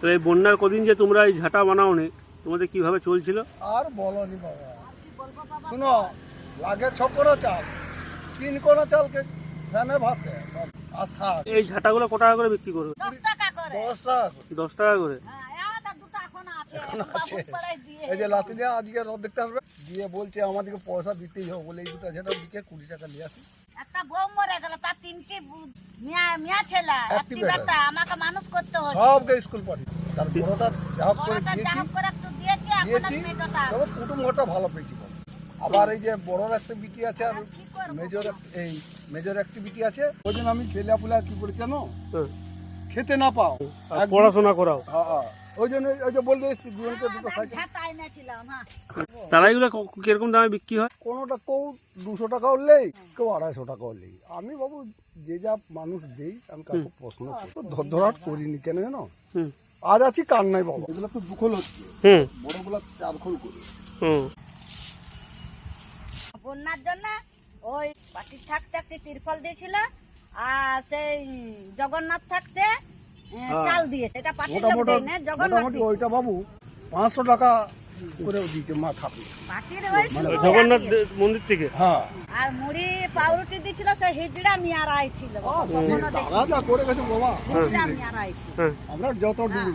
তো এই বন্যার কদিন যে তোমরা এই ঝাঁটা বানাওনি তোমাদের কীভাবে চলছিল? আর বলনি বাবা। শুনো লাগে ছ কোনা চাল তিন কোনা চালকে ফ্যানে ভাতে আর শাক। এই ঝাঁটাগুলো কত টাকা করে বিক্রি করবে? দশ টাকা করে। দশ টাকা করে। দশ টাকা করে? হ্যাঁ, এখন আছে এই যে লাতি দিয়ে আজকে রদ দেখতে আসবে দিয়ে বলছে আমাদেরকে পয়সা দিতেই হবে বলে এই দুটো যেটা দিকে কুড়ি টাকা নিয়ে আসি। একটা বউ মরে গেল তার তিনটি মিয়া মিয়া ছেলে একটি একটি বেটা। বেটা আমাকে মানুষ করতে হচ্ছে সবকে স্কুল পাঠি তার বড়টা যা করে দিয়েছি হোক করে একটু দিয়েছি এখন দিয়েছি তবে কুটুম ঘরটা ভালো পেয়েছি। আবার এই যে বড়র একটা আছে আর মেজর এই মেজর অ্যাক্টিভিটি আছে ওই জন্য আমি ছেলে পুলে কি করি কেন। খেতে না পাও পড়াশোনা করাও হ্যাঁ, হ্যাঁ। ওই জন্য ওই যে বলতে এসছি দুজনকে দুটো সাইকেল। ঝাঁটা এনেছিলাম হ্যাঁ। তারা এগুলো কীরকম দামে বিক্রি হয়? কোনোটা কেউ দুশো টাকা হলেই কেউ আড়াইশো টাকা হলেই আমি বাবু যে যা মানুষ দেই আমি কাউকে প্রশ্ন ধরধরাট করিনি কেন জানো? হুম। আজ আছি কার নাই বাবা। এগুলো তো দুখল হচ্ছে। হুম। বড়গুলো চার খোল করে। হুম। বন্যার জন্য ওই পাটির থাকতে একটি তিরপল দিয়েছিল আর সেই জগন্নাথ থাকতে চাল দিয়েছে এটা পাটির লোক দেয় না জগন্নাথ মোটামুটি ওইটা বাবু পাঁচশো টাকা করে দিয়েছে মা ঠাকুর পাটির হয়েছিল জগন্নাথ মন্দির থেকে? হ্যাঁ। আর মুড়ি পাউরুটি দিছিল সে হিজড়া মিয়ারাই ছিল। বাবা, কখনো দাদা যা করে গেছে বাবা। হিজড়া মিয়ারাই ছিল। হ্যাঁ। আমরা যত অঞ্চল